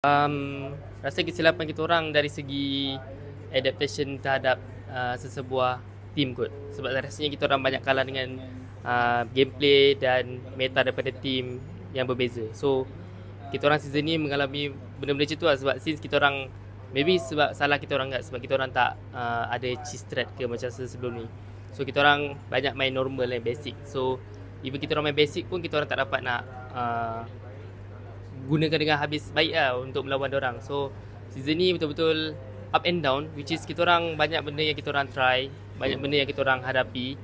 Um, rasa kesilapan kita orang dari segi adaptation terhadap uh, sesebuah team kot. Sebab rasanya kita orang banyak kalah dengan uh, gameplay dan meta daripada team yang berbeza. So kita orang season ni mengalami benda-benda macam tu lah sebab since kita orang maybe sebab salah kita orang tak sebab kita orang tak uh, ada cheese thread ke macam sebelum ni. So kita orang banyak main normal dan basic. So even kita orang main basic pun kita orang tak dapat nak uh, gunakan dengan habis baik lah untuk melawan orang. So season ni betul-betul up and down which is kita orang banyak benda yang kita orang try, banyak benda yang kita orang hadapi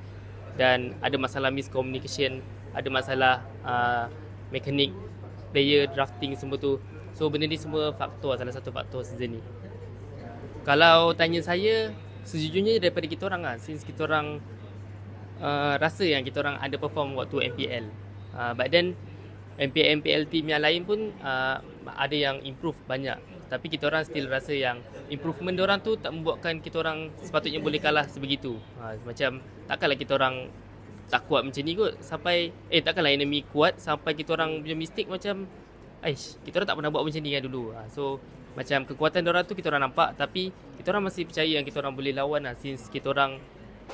dan ada masalah miscommunication, ada masalah uh, mekanik player drafting semua tu. So benda ni semua faktor salah satu faktor season ni. Kalau tanya saya sejujurnya daripada kita orang lah since kita orang uh, rasa yang kita orang underperform waktu MPL. Uh, but then MPL MPL team yang lain pun uh, ada yang improve banyak. Tapi kita orang still rasa yang improvement orang tu tak membuatkan kita orang sepatutnya boleh kalah sebegitu. Ha, macam takkanlah kita orang tak kuat macam ni kot sampai eh takkanlah enemy kuat sampai kita orang punya mistake macam Aish, kita orang tak pernah buat macam ni kan dulu. Ha, so macam kekuatan orang tu kita orang nampak tapi kita orang masih percaya yang kita orang boleh lawan lah since kita orang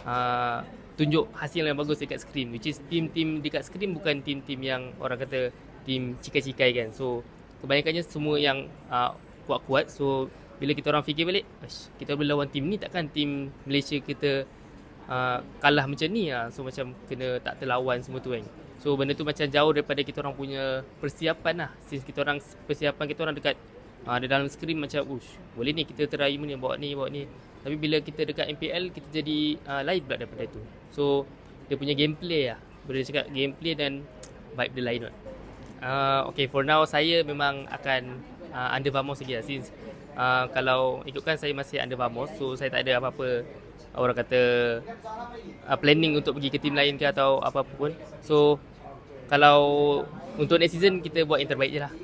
uh, tunjuk hasil yang bagus dekat screen which is team-team dekat screen bukan team-team yang orang kata team cikai-cikai kan. So kebanyakannya semua yang uh, kuat-kuat. So bila kita orang fikir balik kita boleh lawan team ni takkan team Malaysia kita uh, kalah macam ni? Lah. so macam kena tak terlawan semua tu kan. So benda tu macam jauh daripada kita orang punya persiapan lah. Since kita orang persiapan kita orang dekat uh, di dalam screen macam ush boleh ni kita try ni bawa ni bawa ni tapi bila kita dekat MPL kita jadi uh, lain pula daripada tu. So dia punya gameplay lah. Boleh cakap gameplay dan vibe dia lain kot. Uh, okay for now saya memang akan uh, under Vamos lagi lah. Since uh, kalau ikutkan saya masih under Vamos. So saya tak ada apa-apa orang kata uh, planning untuk pergi ke team lain ke atau apa-apa pun. So kalau untuk next season kita buat yang terbaik je lah.